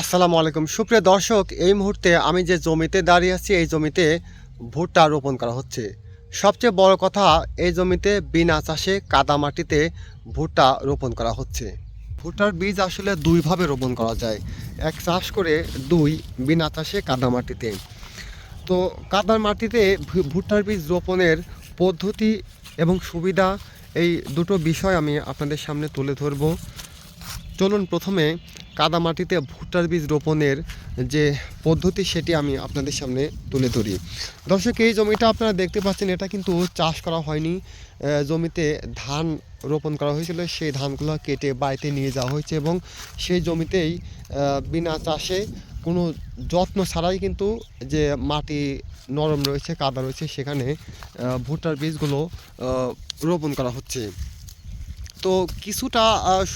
আসসালামু আলাইকুম। সুপ্রিয় দর্শক, এই মুহূর্তে আমি যে জমিতে দাঁড়িয়ে আছি, এই জমিতে ভুট্টা রোপণ করা হচ্ছে। সবচেয়ে বড় কথা, এই জমিতে বিনা চাষে কাদা মাটিতে ভুট্টা রোপণ করা হচ্ছে। ভুট্টার বীজ আসলে দুইভাবে রোপণ করা যায়। এক চাষ করে দুই, বিনা চাষে কাদা মাটিতে। তো কাদার মাটিতে ভুট্টার বীজ রোপণের পদ্ধতি এবং সুবিধা, এই দুটো বিষয় আমি আপনাদের সামনে তুলে ধরবো। চলুন প্রথমে কাদা মাটিতে ভুট্টার বীজ রোপণের যে পদ্ধতি, সেটি আমি আপনাদের সামনে তুলে ধরি। দর্শক, এই জমিটা আপনারা দেখতে পাচ্ছেন, এটা কিন্তু চাষ করা হয়নি। জমিতে ধান রোপণ করা হয়েছিল, সেই ধানগুলো কেটে বাড়িতে নিয়ে যাওয়া হয়েছে এবং সেই জমিতেই বিনা চাষে কোনো যত্ন ছাড়াই কিন্তু যে মাটি নরম রয়েছে, কাদা রয়েছে, সেখানে ভুট্টার বীজগুলো রোপণ করা হচ্ছে। তো কিছুটা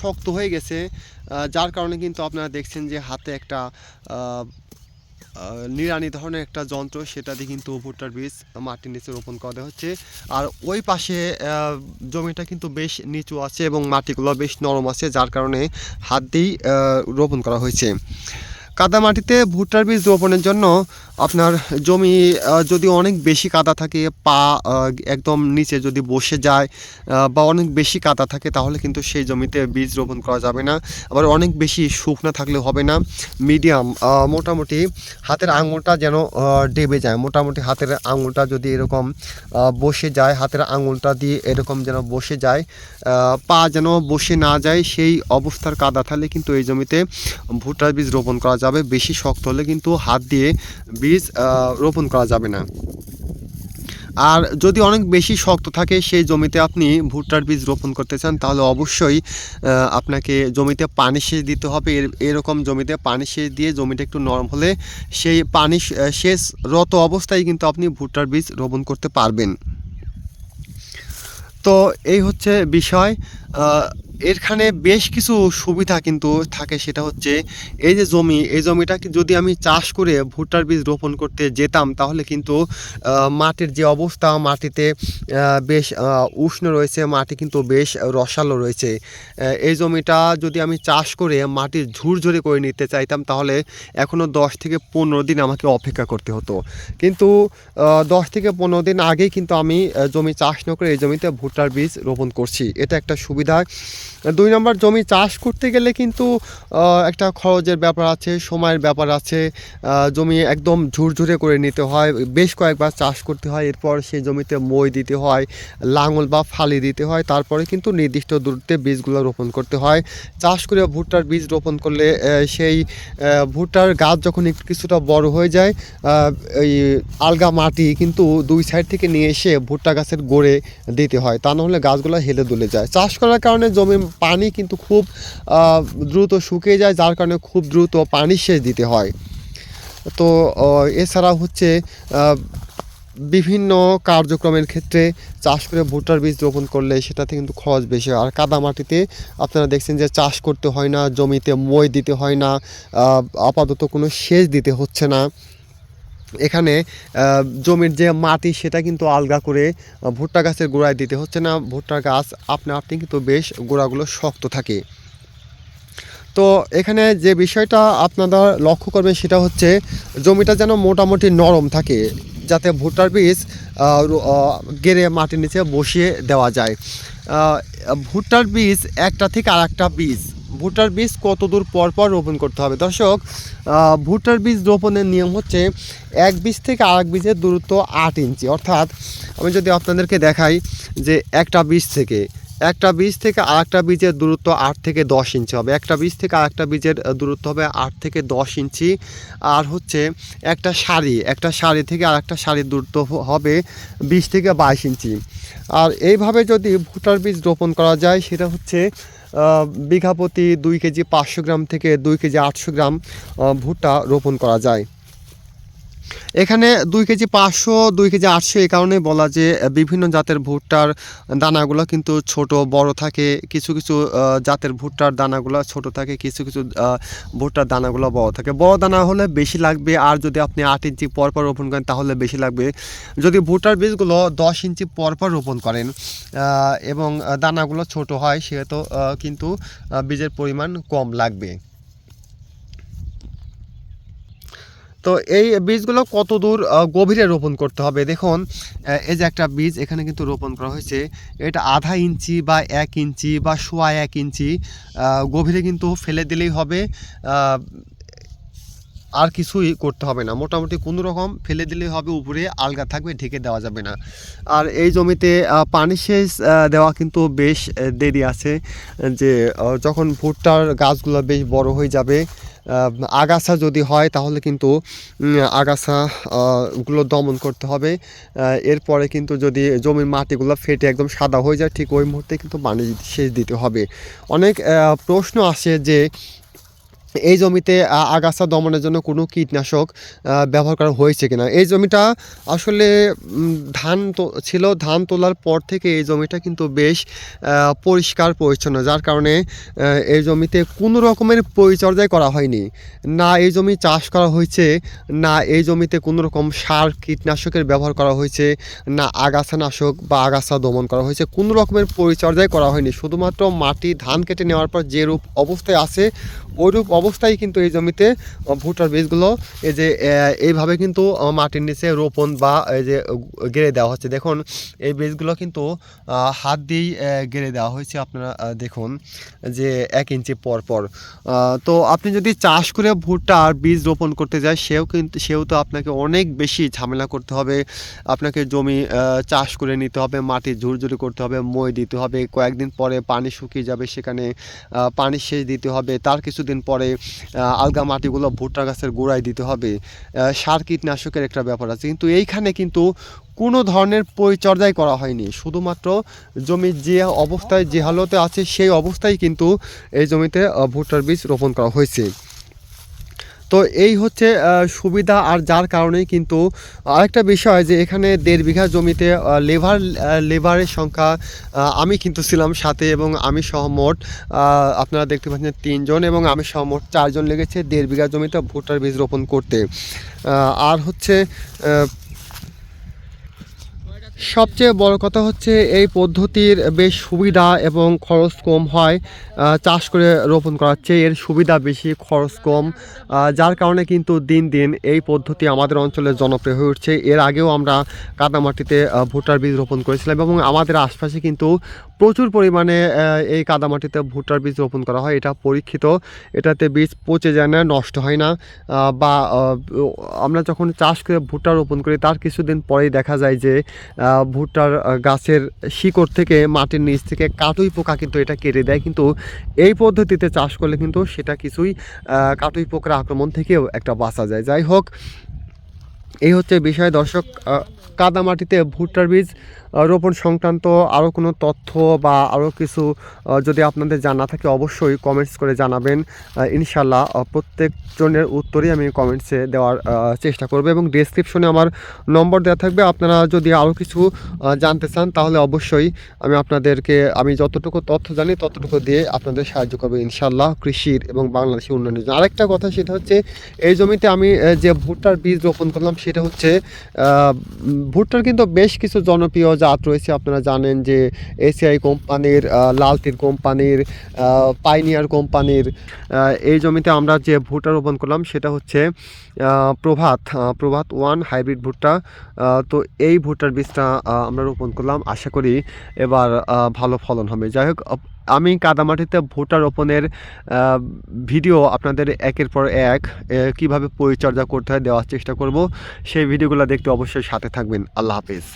শক্ত হয়ে গেছে যার কারণে কিন্তু আপনারা দেখছেন যে হাতে একটা নিড়ানি ধরনের একটা যন্ত্র, সেটা দিয়ে কিন্তু ভুট্টার বীজ মাটির নিচে রোপণ করা হচ্ছে। আর ওই পাশে জমিটা কিন্তু বেশ নিচু আছে এবং মাটিগুলো বেশ নরম আছে, যার কারণে হাত দিয়েই রোপণ করা হয়েছে। কাদা মাটিতে ভুট্টার বীজ রোপণের জন্য আপনার জমি যদি অনেক বেশি কাদা থাকে, পা একদম নিচে যদি বসে যায় বা অনেক বেশি কাদা থাকে, তাহলে কিন্তু সেই জমিতে বীজ রোপণ করা যাবে না। আবার অনেক বেশি শুকনো থাকলে হবে না। মিডিয়াম মোটামুটি হাতের আঙুলটা যেন ডেবে যায়। মোটামুটি হাতের আঙুলটা যদি এরকম বসে যায়, হাতের আঙুলটা দিয়ে এরকম যেন বসে যায় পা যেন বসে না যায়, সেই অবস্থার কাদা থাকলে কিন্তু এই জমিতে ভুট্টার বীজ রোপণ করা যাবে। বেশি শক্ত হলে কিন্তু হাত দিয়ে বীজ রোপণ করা যাবে না। আর যদি অনেক বেশি শক্ত থাকে, সেই জমিতে আপনি ভুট্টার বীজ রোপণ করতে চান, তাহলে অবশ্যই আপনাকে জমিতে পানি সেচ দিতে হবে। এর, এরকম জমিতে পানি সেচ দিয়ে জমিটা একটু নরম হলে সেই পানি সেচরত অবস্থায় কিন্তু আপনি ভুট্টার বীজ রোপণ করতে পারবেন। তো এই হচ্ছে বিষয়। এখানে বেশ কিছু সুবিধা কিন্তু থাকে, সেটা হচ্ছে এই যে জমি, এই জমিটা যদি আমি চাষ করে ভুট্টার বীজ রোপণ করতে যেতাম, তাহলে কিন্তু মাটির যে অবস্থা, মাটিতে বেশ উষ্ণ রয়েছে, মাটি কিন্তু বেশ রসালো রয়েছে। এই জমিটা যদি আমি চাষ করে মাটির ঝুরঝুরে করে নিতে চাইতাম, তাহলে এখনও দশ থেকে পনেরো দিন আমাকে অপেক্ষা করতে হতো। কিন্তু দশ থেকে পনেরো দিন আগেই কিন্তু আমি জমি চাষ না করে এই জমিতে ভুট্টার বীজ রোপণ করছি। এটা একটা সুবিধা দুই নম্বর জমি চাষ করতে গেলে কিন্তু একটা খরচের ব্যাপার আছে, সময়ের ব্যাপার আছে। জমি একদম ঝুরঝুরে করে নিতে হয়, বেশ কয়েকবার চাষ করতে হয়, এরপর সেই জমিতে মই দিতে হয়, লাঙল বা ফালি দিতে হয়, তারপরে কিন্তু নির্দিষ্ট দূরত্বে বীজগুলো রোপণ করতে হয়। চাষ করে ভুট্টার বীজ রোপণ করলে সেই ভুট্টার গাছ যখন একটু কিছুটা বড় হয়ে যায় এই আলগা মাটি কিন্তু দুই সাইড থেকে নিয়ে এসে ভুট্টা গাছের গোড়ে দিতে হয়, তা নাহলে গাছগুলো হেলে দুলে যায়। চাষ করার কারণে জমি, পানি কিন্তু খুব দ্রুত শুকিয়ে যায়, যার কারণে খুব দ্রুত পানি সেচ দিতে হয়। তো এছাড়া হচ্ছে বিভিন্ন কার্যক্রমের ক্ষেত্রে চাষ করে ভুট্টার বীজ রোপণ করলে সেটাতে কিন্তু খরচ বেশি হয়। আর কাদা মাটিতে আপনারা দেখছেন যে চাষ করতে হয় না, জমিতে মই দিতে হয় না আপাতত কোনো সেচ দিতে হচ্ছে না। এখানে জমির যে মাটি সেটা কিন্তু আলগা করে ভুট্টা গাছের গোড়ায় দিতে হচ্ছে না। ভুট্টা গাছ আপনা আপনি কিন্তু বেশ গোড়াগুলো শক্ত থাকে। তো এখানে যে বিষয়টা আপনারা লক্ষ্য করবেন সেটা হচ্ছে, জমিটা যেন মোটামুটি নরম থাকে, যাতে ভুট্টার বীজ গেড়ে মাটির নিচে বসিয়ে দেওয়া যায়। ভুট্টার বীজ একটা থেকে আর একটা বীজ ভুট্টার বীজ কত দূর পর পর রোপণ করতে হবে? দর্শক ভুট্টার বীজ রোপণের নিয়ম হচ্ছে এক বীজ থেকে আরেক বীজের দূরত্ব আট ইঞ্চি। অর্থাৎ আমি যদি আপনাদেরকে দেখাই যে একটা বীজ থেকে, একটা বীজ থেকে আরেকটা বীজের দূরত্ব আট থেকে দশ ইঞ্চি হবে। একটা বীজ থেকে আরেকটা বীজের দূরত্ব হবে আট থেকে দশ ইঞ্চি। আর হচ্ছে একটা শাড়ি একটা শাড়ি থেকে আরেকটা শাড়ির দূরত্ব হবে বিশ থেকে বাইশ ইঞ্চি। আর এইভাবে যদি ভুট্টার বীজ রোপণ করা যায়, সেটা হচ্ছে বিঘা প্রতি দুই কেজি পাঁচশো গ্রাম থেকে দুই কেজি আটশো গ্রাম ভুট্টা রোপণ করা যায়। এখানে দুই কেজি পাঁচশো, দুই কেজি আটশো এই কারণে বলা যে বিভিন্ন জাতের ভুট্টার দানাগুলো কিন্তু ছোট, বড় থাকে। কিছু কিছু জাতের ভুট্টার দানাগুলো ছোট থাকে, কিছু কিছু ভুট্টার দানাগুলো বড় থাকে। বড় দানা হলে বেশি লাগবে, আর যদি আপনি আট ইঞ্চি পর পর রোপণ করেন তাহলে বেশি লাগবে। যদি ভুট্টার বীজগুলো দশ ইঞ্চি পর পর রোপণ করেন এবং দানাগুলো ছোট হয়, সেহেতু কিন্তু বীজের পরিমাণ কম লাগবে। তো এই বীজগুলো কত দূর গভীরে রোপণ করতে হবে? দেখুন এই যে একটা বীজ, এখানে কিন্তু রোপণ করা হয়েছে। এটা আধা ইঞ্চি বা এক ইঞ্চি বা সোয়া এক ইঞ্চি গভীরে কিন্তু ফেলে দিলেই হবে। আর কিছুই করতে হবে না। মোটামুটি কোনো রকম ফেলে দিলেই হবে উপরে আলগা থাকবে ঢেকে দেওয়া যাবে না। আর এই জমিতে পানি সেচ দেওয়া কিন্তু বেশ দেরি আছে যে যখন ভুট্টার গাছগুলো বেশ বড় হয়ে যাবে আগাছা যদি হয় তাহলে কিন্তু উম, আগাছা গুলো দমন করতে হবে। এরপরে কিন্তু যদি জমির মাটিগুলো ফেটে একদম সাদা হয়ে যায় ঠিক ওই মুহূর্তে কিন্তু পানি সেচ দিতে হবে। অনেক প্রশ্ন আসে যে এই জমিতে আগাছা দমনের জন্য কোনো কীটনাশক ব্যবহার করা হয়েছে কিনা? এই জমিটা আসলে ধান তো, ছিল ধান তোলার পর থেকে এই জমিটা কিন্তু বেশ পরিষ্কার, পরিচ্ছন্ন। যার কারণে এই জমিতে কোনো রকমের পরিচর্যাই করা হয়নি। না এই জমি চাষ করা হয়েছে, না এই জমিতে কোনো রকম সার কীটনাশকের ব্যবহার করা হয়েছে, না আগাছানাশক বা আগাছা দমন করা হয়েছে। কোনো রকমের পরিচর্যাই করা হয়নি। শুধুমাত্র মাটি ধান কেটে নেওয়ার পর যে রূপ অবস্থায় আছে ওইরূপ অবস্থায় কিন্তু এই জমিতে ভুট্টার বীজগুলো এই যে এইভাবে কিন্তু মাটির নিচে রোপণ বা এই যে গেড়ে দেওয়া হচ্ছে। দেখুন, এই বীজগুলো কিন্তু হাত দিয়েই গেড়ে দেওয়া হয়েছে। আপনারা দেখুন যে, এক ইঞ্চি পর পর। তো আপনি যদি চাষ করে ভুট্টার বীজ রোপণ করতে যায়, সেও কিন্তু সেও তো আপনাকে অনেক বেশি ঝামেলা করতে হবে। আপনাকে জমি চাষ করে নিতে হবে, মাটি ঝুরঝুরি করতে হবে, মই দিতে হবে, কয়েকদিন পরে পানি শুকিয়ে যাবে সেখানে পানি সেচ দিতে হবে। তার কিছুদিন পরে আলগা মাটিগুলো ভুট্টা গাছের গোড়ায় দিতে হবে। সার কীটনাশকের একটা ব্যাপার আছে। কিন্তু এইখানে কিন্তু কোনো ধরনের পরিচর্যাই করা হয়নি। শুধুমাত্র জমি যে অবস্থায় যে হালতে আছে, সেই অবস্থায় কিন্তু এই জমিতে ভুট্টার বীজ রোপণ করা হয়েছে। তো এই হচ্ছে সুবিধা আর যার কারণেই কিন্তু আরেকটা বিষয় যে এখানে দেড় বিঘা জমিতে লেভার লেভারের সংখ্যা আমি কিন্তু ছিলাম সাথে এবং আমি সহমোট মোট আপনারা দেখতে পাচ্ছেন তিনজন এবং আমি সহমোট চারজন লেগেছে দেড় বিঘা জমিতে ভুট্টার বীজ রোপণ করতে। আর হচ্ছে সবচেয়ে বড় কথা হচ্ছে এই পদ্ধতির বেশ সুবিধা এবং খরচ কম হয় চাষ করে রোপণ করার চেয়ে এর সুবিধা বেশি, খরচ কম। যার কারণে কিন্তু দিন দিন এই পদ্ধতি আমাদের অঞ্চলে জনপ্রিয় হয়ে উঠছে। এর আগেও আমরা কাদামাটিতে ভুট্টার বীজ রোপণ করেছিলাম এবং আমাদের আশপাশে কিন্তু প্রচুর পরিমাণে এই কাদামাটিতে ভুট্টার বীজ রোপণ করা হয়। এটা পরীক্ষিত। এটাতে বীজ পচে যায় না, নষ্ট হয় না। বা আমরা যখন চাষ করে ভুট্টা রোপণ করি, তার কিছুদিন পরেই দেখা যায় যে ভুট্টার গাছের শিকড় থেকে, মাটির নিচ থেকে কাটুই পোকা কিন্তু এটা কেটে দেয়। কিন্তু এই পদ্ধতিতে চাষ করলে কিন্তু সেটা কিছুই কাটুই পোকার আক্রমণ থেকেও একটা বাঁচা যায়। যাই হোক, এই হচ্ছে বিষয়। দর্শক কাদামাটিতে ভুট্টার বীজ রোপণ সংক্রান্ত আরও কোনো তথ্য বা আরও কিছু যদি আপনাদের জানা থাকে অবশ্যই কমেন্টস করে জানাবেন। ইনশাল্লাহ প্রত্যেকজনের উত্তরই আমি কমেন্টসে দেওয়ার চেষ্টা করব এবং ডেসক্রিপশনে আমার নম্বর দেওয়া থাকবে। আপনারা যদি আরও কিছু জানতে চান তাহলে অবশ্যই আমি আপনাদেরকে, আমি যতটুকু তথ্য জানি ততটুকু দিয়ে আপনাদের সাহায্য করব ইনশাল্লাহ কৃষির এবং বাংলাদেশের উন্নয়নের জন্য। আরেকটা কথা সেটা হচ্ছে, এই জমিতে আমি যে ভুট্টার বীজ রোপণ করলাম সেটা হচ্ছে ভুট্টার কিন্তু বেশ কিছু জনপ্রিয় জাত রয়েছে। আপনারা জানেন যে এসিআই কোম্পানির লালতির কোম্পানির পাইনিয়ার কোম্পানির এই জমিতে আমরা যে ভুট্টা রোপণ করলাম সেটা হচ্ছে প্রভাত প্রভাত ওয়ান হাইব্রিড ভুট্টা। তো এই ভুট্টার বীজটা আমরা রোপণ করলাম। আশা করি এবার ভালো ফলন হবে। যাই হোক আমি কাদামাটিতে ভুট্টা রোপণের ভিডিও আপনাদের একের পর এক কীভাবে পরিচর্যা করতে হয় দেওয়ার চেষ্টা করব, সেই ভিডিওগুলো দেখতে অবশ্যই সাথে থাকবেন। আল্লাহ হাফিজ।